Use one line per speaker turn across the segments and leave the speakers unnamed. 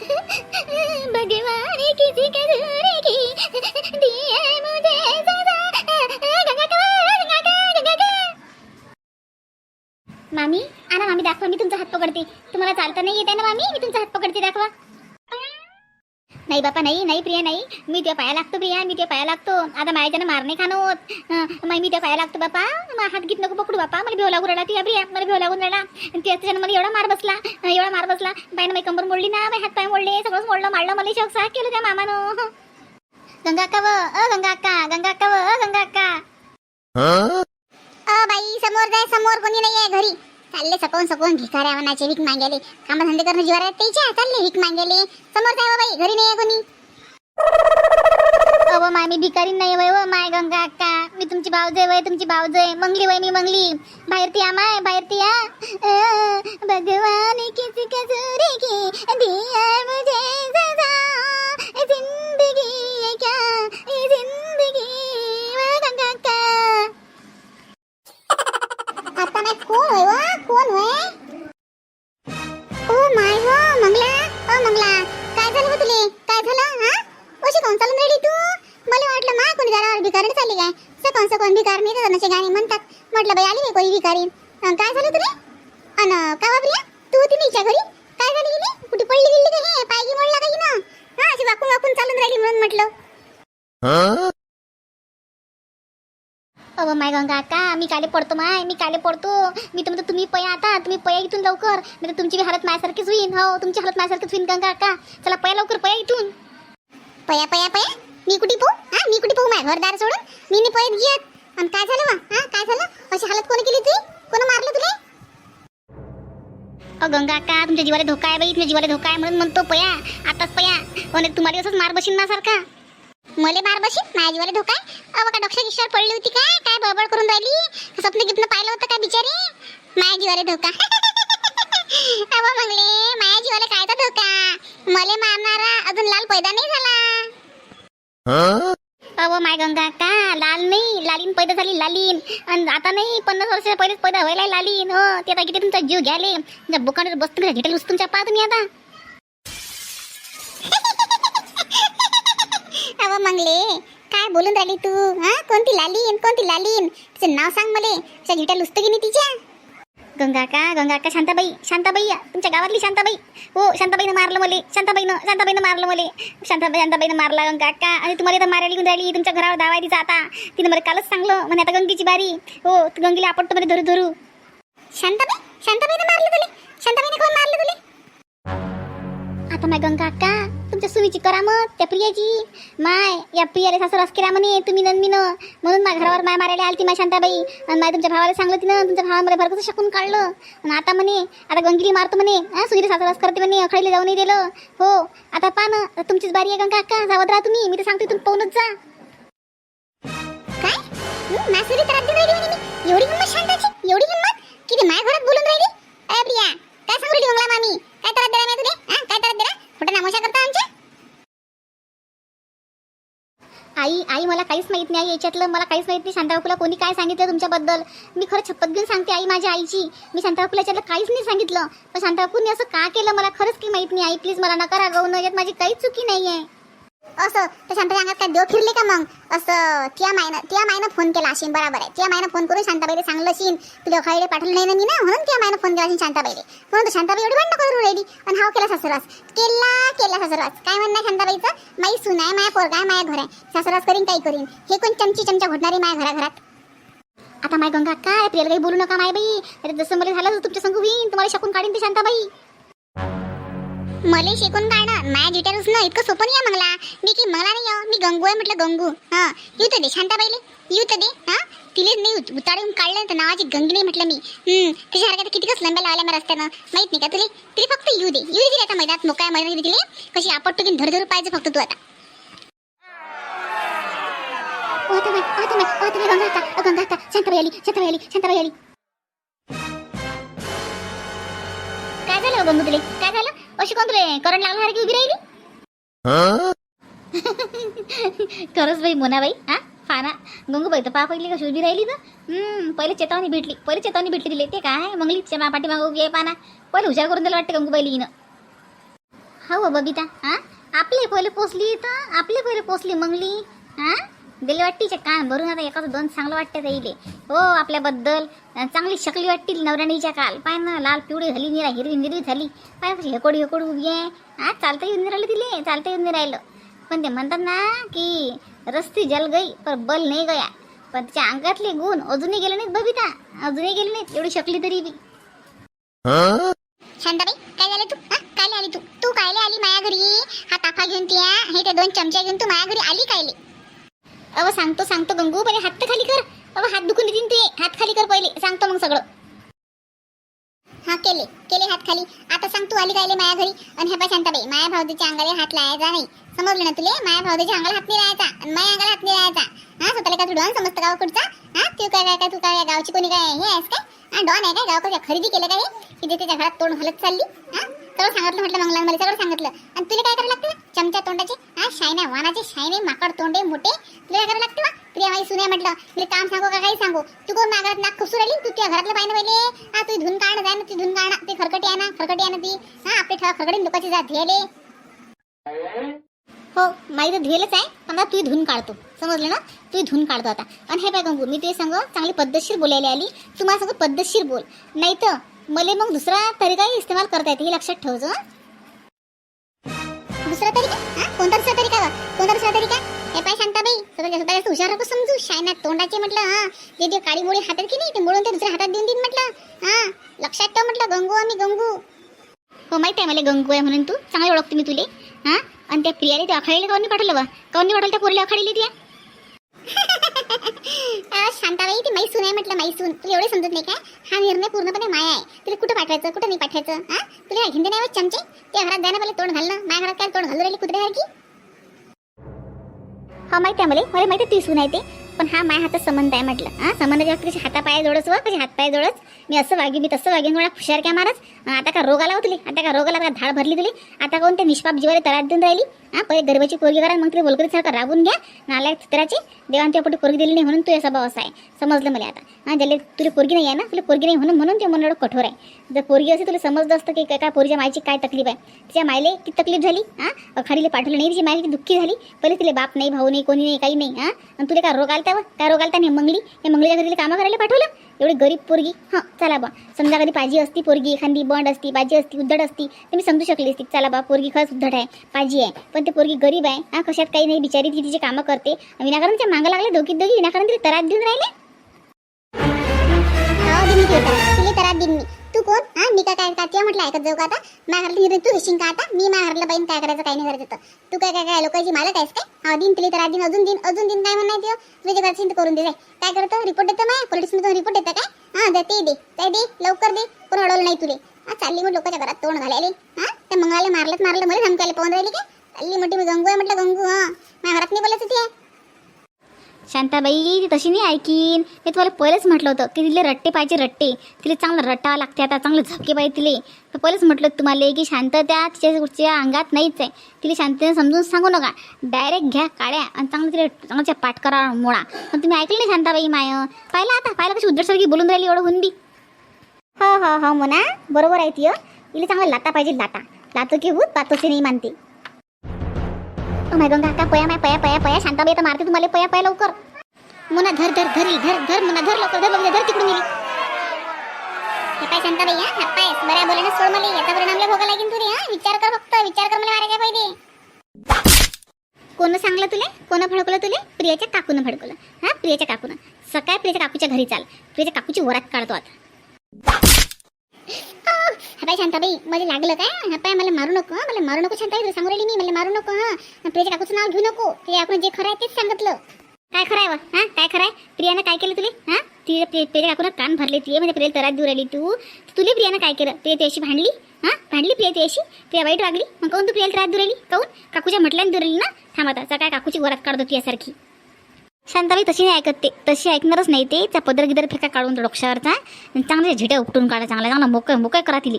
भगवान किसी के दूर की। दिए मुझे मामी आणा मामी दाखवा मी तुमचा हात पकडते. तुम्हाला चालता नाही येते ना मामी? मी तुमचा हात पकडते दाखवा. नाही बापा नाही नाही प्रिया नाही. मी तुझ्या पाया लागतो प्रिया मी तुझ्या पाया लागतो. आता माझ्यानं मार नाही खाणं होत मग मी तुझ्या पाया लागतो बापा. हात घेत नको पकडू बापा. मला भेव लागून राहिला तुझ्या प्रिया मला भेव लागून राहिला आणि त्याच्यानं मला एवढा मार बसला एवढा मार बसला. बाईनं माझी कंबर मोडली ना माझे हात पाय मोडले सगळंच मोडलं मारलं मला शोक साथ केलं त्या मामानं. गंगा अक्का व अ गंगा अक्का गंगा अक्का व अ गंगा अक्का अ बाई समोर जाय समोर कोणी नाही आहे घरी. चालले सपवून सपवून. भिकाऱ्या मनाचे भीक मागेले. काम धंदे करणं जीवार आहेत त्याच्या चालले भीक मागेले. समोर जाय हो बाई घरी नाही कोणी. अव माय मी भिकारी नाही वय व माय गंगा अक्का. मी तुमची भावजय वय तुमची भावजय मंगली वय मी मंगली. बाहेर ती या माय बाहेर ती या भगवान किसी कसूरी की दिया मुझे सजा. जिंदगी क्या भिकारी. काय झालं तुले? अन का बाबरिया तू होती नीच्या घरी? काय झाली गेली कुठे पडली गेली का हे? पाय गी मोडला का ना? हा अशी वाकून वाकून चालून राहिली म्हणून म्हटलं. अव माय गंगा अक्का मी काले पडतो माय मी काले पडतो. मी तर म्हणतो तुम्ही पया आता तुम्ही पया इथून लवकर. नाही तर तुमची बी हालत माझ्यासारखीच होईन. हो तुमची हालत माझ्यासारखीच होईन गंगा अक्का. चला पया लवकर पया इथून. पया पया पया. मी कुठे पाहू? हा मी कुठे पाहू माझ्या घरदार सोडून? मी नाही पयत घेत. आणि काय झालं वा? हा काय झालं? अशी हालत कोणी केली तुझी कोण मारलं तुला? अ गंगा का तुमच्या जीवाला धोका आहे बाई तुमच्या जीवाला धोका आहे म्हणून म्हणतो पया आताच पया. म्हणे तुम्हाला असंच मार बसीन ना सारखा. मले मार बसीन माझ्या जीवाला धोका आहे? अहो का डॉक्टर किशोर पडली होती काय? काय बडबड करून राहिली? स्वप्न गिप्न पाहिलं होतं काय बिचारी? माझ्या जीवाला धोका. अहो मंगले माझ्या जीवाला काय तर धोका? मले मारणारा अजून लाल पैदा नाही झाला. अहो माय गंगा? का? लाल नाही. लालीन पैदा झाली लालीन. आणि आता नाही पन्नास वर्ष पहिलेच पैदा व्हायला लालीन. हो ते आता किती तुमचा जीव घ्याले तुमच्या बुकाने बसतो का? झेटेल तुमच्या पा तुम्ही आता. अव मंगले काय बोलून राहिली तू? हा? कोणती लालीन? कोणती लालीन? तिचं नाव सांग मले. तिच्या झिट्या लुसतं की नाही तिच्या? गंगा का गंगा का शांताबाई शांताबाई तुमच्या गावातली शांताबाई. हो शांताबाईनं मारलं मले शांताबाईनं शांताबाईनं मारलं मले. शांताबाई शांताबाईनं मारला गंगा का आणि तुम्हाला इथं मारायला घेऊन राहिली तुमच्या घरावर दावा जाता तिचा आता. तिनं मला कालच सांगलं म्हणे आता गंगीची बारी. हो तू गंगीला आपटतो मध्ये धरू धरू. शांताबाई शांताबाईनं मारलं तुले. शांताबाईने कोण मारलं तुले? आता माय गंगा अक्का तुमच्या करा मग त्या प्रियाची माय या प्रियाला सासर रस केला म्हणे तुम्ही नंदमीन म्हणून माझ्या घरावर माय मारायला आली ती माय शांताबाई. आणि माय तुमच्या भावाला सांगलं तिनं तुमच्या भावामध्ये भरकस शकून काढलं. आणि आता म्हणे आता गंगिरी मारतो म्हणे हा सुनीला सासर रस करते म्हणे अखडीला जाऊ नाही दिलं. हो आता पहा ना आता तुमचीच बारी आहे गंगा का जावत राहा तुम्ही मी तर सांगतो तुम्ही पाहूनच जा. काय? मासुरी त्रास राहिली मी एवढी हिंमत शांताची एवढी हिंमत? किती घरात बोलून राहिली? अरे प्रिया काय सांगू राहिली मंगला मामी? काय त्रास देणार मी तुले? काय त्रास देणार कुठे नामोशा करता आमच्या आई आई मला काहीच माहीत नाही याच्यातलं. मला काहीच माहीत नाही शांताबापूला कोणी काय सांगितलं तुमच्याबद्दल. मी खरं छप्पत घेऊन सांगते आई माझ्या आईची. मी शांताबापूला याच्यातलं काहीच नाही सांगितलं. पण शांताबापूंनी असं का केलं? मला खरंच काही माहीत नाही. आई प्लीज मला नका रागवणं यात माझी काहीच चुकी नाही आहे असं तर शांताबाई अंगात काय देव फिरले का मग? असं त्या मायनं त्या मायनं फोन केला असेल बरोबर आहे. त्या मायनं फोन करून शांताबाईला सांगलं असेल तुला खायला पाठवलं नाही ना मी ना म्हणून त्या मायनं फोन केला असेल शांताबाईला. म्हणून तर शांताबाई एवढी भांडणं करून राहिली. आणि हाव केला सासरास. केला केला सासरास. काय म्हणणं शांताबाईचं? माई सून आहे माया पोरगा आहे माया घर आहे. सासरास करीन काही करीन. हे कोण चमची चमचा घोटणारी माया घराघरात? आता माय गंगा काय प्रियल काही बोलू नका माय बाई अरे जसं मला झालं तुमच्या संग होईन. तुम्हाला शकून काढीन ते शांताबाई. मले शिकून काढणं माझ्या डिटेल्स न इतकं सोपं नाही आहे मंगला मी की मला नाही हो, मी गंगू आहे म्हटलं गंगू. हा. येऊ तर दे शांताबाईले येऊ तर दे हा. तिले नाही उत- उतारून काढलं तर नावाची गंगी नाही म्हटलं मी. हम्म तिच्यासारख्या तर कितीकच लंब्या लावल्या मी रस्त्यानं. माहीत नाही का तुले? तिला फक्त येऊ दे. येऊ दे तिला आता मैदानात मोकळ्या मैदानात तिले. कशी आपटतो की धरधरू पाहिजे फक्त तू आता. ओ, आता ओ, आता ओ, आता गंगा अक्का, ओ, गंगा अक्का, शांताबाई आली शांताबाई आली शांताबाई आली. काय झालं हो गंगू तुले? काय झालं? अशी कोण तुले करंट लागल्यासारखी उभी राहिली? खरंच बाई मोनाबाई हा? फाना. गंगूबाई तर पा पहिली कशी उभी राहिली तर. हम्म, पहिले चेतावणी भेटली. पहिले चेतावणी भेटली दिली ते काय? मंगली मा पाठीमागं उभी आहे पाना. पहिले हुशार करून दिलं वाटतं गंगूबाईला हिनं. हो बबिता हा? आपले पहिले पोचली तर आपले पहिले पोचली मंगली हा? दिले वाटतीचे कान भरून. आता एकाच दोन चांगलं वाटतं इले हो आपल्याबद्दल. चांगली शकली वाटतील नवराणीच्या काल. पाय ना लाल पिवळी झाली निरा हिरवी निरवी झाली. पाय कशी हेकोडी हेकोडी उभी आहे. हा चालता येऊन राहिलं तिले चालता येऊन राहिलं. पण ते म्हणतात ना की रस्ती जल गई पर बल नाही गया. पण तिच्या अंगातले गुण अजूनही गेले नाहीत बबिता. अजूनही गेले नाहीत एवढी शकली तरी बी. शांताबाई काय झालं तू? हा आली तू? तू कायले आली माया घरी? हा ताफा घेऊन ती हे ते दोन चमचे घेऊन तू माया घरी आली कायले? अव सांगतो सांगतो गंगू पहिले हात तर खाली कर. अव हात दुखून येतील ते. हात खाली कर पहिले. सांगतो मग सगळं. हा केले. केले हात खाली. आता सांग तू आली कायले माया घरी? आणि ह्या पाय शांताबाई माया भावजीच्या अंगाला हात लावायचा नाही. समजलं ना तुले? माया भावजीच्या अंगाला हात नाही लावायचा आणि माया अंगाला हात नाही लावायचा हा स्वतःला काय डॉन समजतं गाव कुठचा हो हा तू काय काय काय तू काय गावची कोणी काय हे आहेस काय? हा डॉन आहे काय? गावकडे खरेदी केलं काय की जे त्याच्या घरात तोंड हलत चालली? हा? सगळं सांगितलं म्हटलं मंगला सगळं सांगितलं. आणि तुला काय करायला लागतं? चमच्या तोंडाची हा शायने वानाचे शायने माकड तोंडे मोठे. तुला काय करायला लागतं? प्रिया माझी सुने म्हटलं मी काम सांगू का काही सांगू? तू कोण नागरात नाक खुसू राहिली? तू तुझ्या घरातलं पाहिजे पहिले हा तू धुन काढ जाय ना ती धुन काढ ते खरकटी आहे ना खरकटी आहे ना ती. हा आपले ठेवा खरकडी लोकांची जात ध्येयले हो माई तर धुयेलच आहे पण आता तू धुन काढतो. समजलं ना? तू धुन काढतो आता. आणि हे काय गंगू मी ते सांग चांगली पद्धतशीर बोलायला आली. तुम्हाला सांगू पद्धतशीर बोल. नाही तर मला मग दुसरा तरीका इस्तेमाल करता येते हे लक्षात ठेवतो हं? दुसरा तरीका हा? कोणता दुसरा तरीका ग? कोणता दुसरा तरीका हे पाय शांताबाई स्वतःच्या स्वतःला हुशार नको समजू. शायना तोंडाचे म्हटलं हा. जे ते काळी मोळी हातात की नाही ते मोडून ते दुसऱ्या हातात देऊन देईन म्हटलं हा. लक्षात ठेव म्हटलं गंगू आम्ही गंगू. हो माहीत आहे मला गंगू आहे म्हणून तू. चांगली ओळखते मी तुले हा. आणि त्या प्रियाने ते अखाडीला काऊन नाही पाठवलं बा. काऊन नाही पाठवलं त्या पोरीला अखाडीला ती. शांताबाई ती मैसून आहे म्हटलं मैसून तुला एवढे समजत नाही काय हा निर्णय पूर्णपणे माया आहे. तुला कुठं पाठवायचं कुठं नाही पाठवायचं हा? तुला घेंदे नाही होत चमचे? त्या घरात जाणं पहिले तोंड घालणं माझ्या घरात काय तोंड घालू राहिली कुत्र्यासारखी हा हो, माहिती आहे मला. मला माहिती आहे ती सून आहे ते. पण हा माझ्या हातात संबंध आहे म्हटलं हा? संबंध जेव्हा तुझ्या हातापाय जोडच व कशी हातपाय जोडच. मी असं वागी मी तसं वागेन मला हुशार काय मारच आता का रोग आला हो तुली? आता का रोग आला का धाड भरली तुली? आता कोण ते निष्पाप जीवाला तळात देऊन राहिली? हा पहिले गरबाची पोरगी करा मग तुला बोलकरी सारखं राबून घ्या. नालायक चित्राची देवान तुझ्या पोटी पोरगी दिली नाही म्हणून तू असा भाव असा आहे. समजलं मला आता. हा ज्याला तुला पोरगी नाही आहे ना तुला पोरगी नाही म्हणून म्हणून ते मन एवढं कठोर आहे. जर पोरगी असे तुला समजलं असतं की काय पोरीच्या मायची काय तकलीफ आहे. तिच्या मायले किती तकलीफ झाली हा? अखाडीला पाठवलं नाही तिची मायला किती दुःखी झाली. पहिले तिला बाप नाही भाऊ नाही कोणी नाही काही नाही हा? आणि तुला काय रोग आलता व? काय रोग आलता नाही मंगली या मंगलीच्या घरी तिला कामं करायला पाठवलं? एवढी गरीब पोरगी? हां चला बा. समजा कधी पाजी असती पोरगी एखादी बंड असती बाजी असती उद्धट असती तर मी समजू शकली असती. चला बा पोरगी खरंच उद्धट आहे पाजी आहे. पण ते पोरगी गरीब आहे हा कशात काही नाही बिचारी ती तिची कामं करते. विनाकारण त्या मागं लागले दोघी दोघी विनाकारण तरी तरात देऊन राहिले? हो दिनी तरात देईन मी. हा मी काय काय काय म्हटलं ऐकत जाऊ का आता? माझ्या घरातली तू हिशिंग का आता? मी माझ्या घरातलं बाईन काय करायचं काय नाही करायचं तू काय काय काय लोकांची मालक आहेस काय? हा दिन तिली तर दिन अजून दिन अजून दिन काय म्हणायचं? तुझ्या घरची करून दे काय करतो? रिपोर्ट देतो माय? पोलीस रिपोर्ट देतं काय? हा ते दे काय दे लवकर दे. कोण अडवलं नाही तुले? हा चालली मग लोकांच्या घरात तोंड घालायले. हा त्या मंगळाला मारलं मारलं मला धमकायला पाहून राहिली काय? चालली मोठी मी गंगू आहे म्हटलं गंगू हा. माझ्या घरात नाही बोलायचं ती? शांताबाई ती तशी नाही ऐकीन. मी तुम्हाला पहिलेच म्हटलं होतं की तिला रट्टे पाहिजे रट्टे. तिला चांगलं रट्टा लागते आता चांगलं झपके पाहिजे तिले. तर पहिलेच म्हटलं तुम्हाला की शांतता तिच्या कुठच्या अंगात नाहीच आहे. तिला शांततेने समजून सांगू नका. डायरेक्ट घ्या काड्या आणि चांगलं तिला चांगलं पाठ करा मुळा पण तुम्ही ऐकलं नाही शांताबाई माय? पाहिलं आता पाहिलं कशी उद्धटसारखी बोलून राहिली एवढं हुंदी. हो हो हो म्हणा बरोबर आहे ती हो. तिला चांगलं लाता पाहिजे लाता. लातो की भूत पातोची नाही मानते. माय गंगा का पया माय पया पया पया शांताबाई तर मारते तुम्हाला पया पया लवकर. मुना धर धर धरी धर धर मुना धर लवकर धर बघ धर तिकडून गेली. हे पाय शांताबाई हा हा पाय बऱ्या बोलाने सोड मला याचा परिणाम लय भोगा लागेल तुरे हा विचार कर फक्त विचार कर मला मारायच्या पाहिजे कोण सांगलं तुले? कोण भडकलं तुले? प्रियाच्या काकूनं भडकलं. हा प्रियाच्या काकूनं. सकाळी प्रियाच्या काकूच्या घरी चाल. प्रियाच्या काकूची वरात काढतो आता. हा पाय शांताबाई मला लागलं काय? हा पाय मला मारू नको मला मारू नको शांताबाई तुला सांगू राहिली मी मला मारू नको हा. प्रियाच्या काकूचं नाव घेऊ नको. ते आपण जे खरं आहे तेच सांगितलं. काय खरं आहे हा काय खरं आहे? प्रियानं काय केलं तुले? हा? ती प्रिया काकूनं कान भरले ती म्हणजे प्रिया तरात देऊ राहिली तू. तुले प्रियानं काय केलं? प्रिया त्याशी भांडली? हा? भांडली प्रिया त्याशी प्रिया वाईट वागली? मग काऊन तू प्रियाला त्रास देऊ राहिली? काऊन काकूच्या म्हटल्याने दूर राहिली ना? थांब आता काय काकूची वरात काढतो तुझ्यासारखी शांताबाई तशी नाही ऐकत ते. तशी ऐकणारच नाही ते. त्या पदर गिदर फेका काढून तो डोक्षावरचा आणि चांगले झिटे उपटून काढा चांगला चांगला मोकळ मोकळ करा तिली.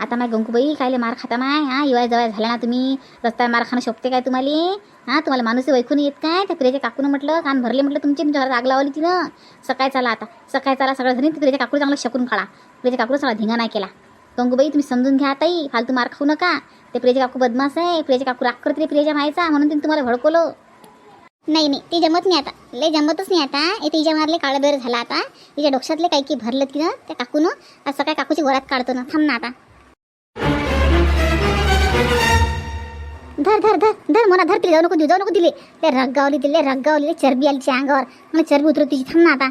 आता माय गंकूबाई कायले मार खाता माय. हा युवा जवळ झाला ना तुम्ही. रस्त्यावर मार खाणं शोभते काय तुम्हाला? हा तुम्हाला माणूस वैकून येत काय? त्या प्रियाच्या काकूनं म्हटलं कान भरले म्हटलं तुमची तुमच्या घरात आग लावली तिनं. सकाळी चाला आता. सकाळी चाला सगळं घरी प्रियाच्या काकूला चांगलं शकून काढा. प्रियाच्या काकूला सगळा धिंगा नाही केला. गंगूबाई तुम्ही समजून घ्या ताई. फालतू मार खाऊ नका.
ते प्रियाचे काकू बदमाश आहे. प्रियाचे काकू राग करते प्रियाच्या मायचा. म्हणून तिने तुम्हाला भडकवलं.
नाही नाही ती जमत नाही आता. लय जमतच नाही आता. हे तिच्या मारले काळबेर झाला आता. तिच्या डोक्यातले काही की भरलं तिनं त्या काकून. आज सकाळी काकूची वरात काढतो ना. थांब ना आता. धर धर धर धर मला धर तिला. जाऊ नको देऊ जाऊ नको दिले ते रग्गावली दिले रग्गावली चरबी आली तिच्या अंगावर. मला चरबी उतरू तिची. थांब ना आता.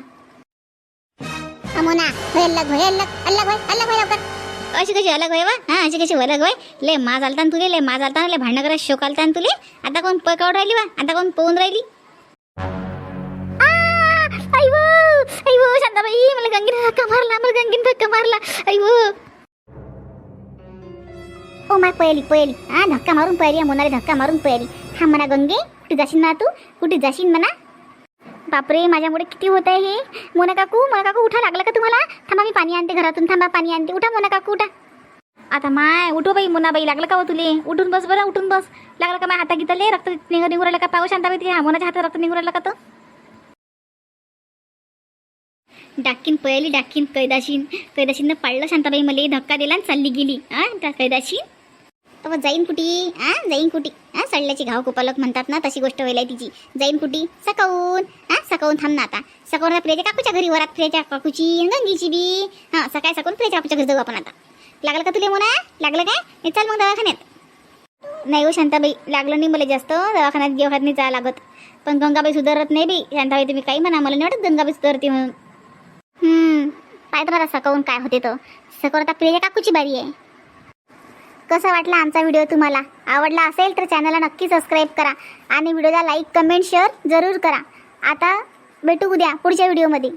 हा, मोना होय अल्लग होय अल्लग अलग होय अलग होय लवकर.
अशी कशी अलग होय वा हा अशी कशी अलग होय? ले माज आलता तुले ले माज आलता ना ले भांडणं शोक आलता तुले. आता कोण पकावून राहिली वा आता कोण पोहून राहिली?
अय्यो शांताबाई मला गंगीने धक्का मारला मला गंगीने धक्का मारला. अय्यो ओ माय पयली पयली. हा धक्का मारून पयली या धक्का मारून पयली. हा म्हणा गंगे कुठे जाशील ना तू? कुठे जाशील म्हणा? बापरे माझ्यामुळे किती होत आहे हे? मोना काकू मोना काकू उठा लागलं का तुम्हाला? थांबा मी पाणी आणते घरातून. थांबा पाणी आणते. उठा मोना काकू उठा.
आता माय उठो बाई मुनाबाई लागलं का हो तुले? उठून बस बरं उठून बस. लागलं का माय हाता गीतले रक्त निघ निघू राहिलं का? पाहू शांताबाई हा मोनाच्या हातात रक्त निघू राहिलं का तो?
डाकीन पळली डाकीन कैदाशीन. कैदाशीनं पाळलं शांताबाई मला धक्का दिला आणि चालली गेली. हा त्या कैदाशीन. तर जाईन कुठी हा जाईन कुठी हा सडल्याची घाव कुपालक म्हणतात ना तशी गोष्ट व्हायला तिची. जाईन कुठी सकाऊन. हा सकाऊन थांब ना आता. सकाऊन प्रियाच्या काकूच्या घरी वरात. प्रियाच्या काकूची गंगीची बी. हा सकाळी सकाळून प्रियाच्या काकूच्या घरी जाऊ आपण आता. लागलं का तुला म्हणा? लागलं काय? हे चल मग दवाखान्यात. नाही हो शांताबाई. लागलं नाही मला जास्त. दवाखान्यात घेऊन नाही जावं लागत. पण गंगाबाई सुधारत नाही बी. शांताबाई तुम्ही काही म्हणा मला नाही वाटत गंगाबाई सुधारते म्हणून. हम्म. पाहतो मला सकाळून काय होते तर. सकाळून आता प्रिया काकूची बारी आहे. कसा वाटला आमचा व्हिडिओ तुम्हाला? आवडला असेल तर चॅनलला नक्की सबस्क्राईब करा आणि व्हिडिओला लाईक कमेंट शेअर जरूर करा. आता भेटू उद्या पुढच्या व्हिडिओमध्ये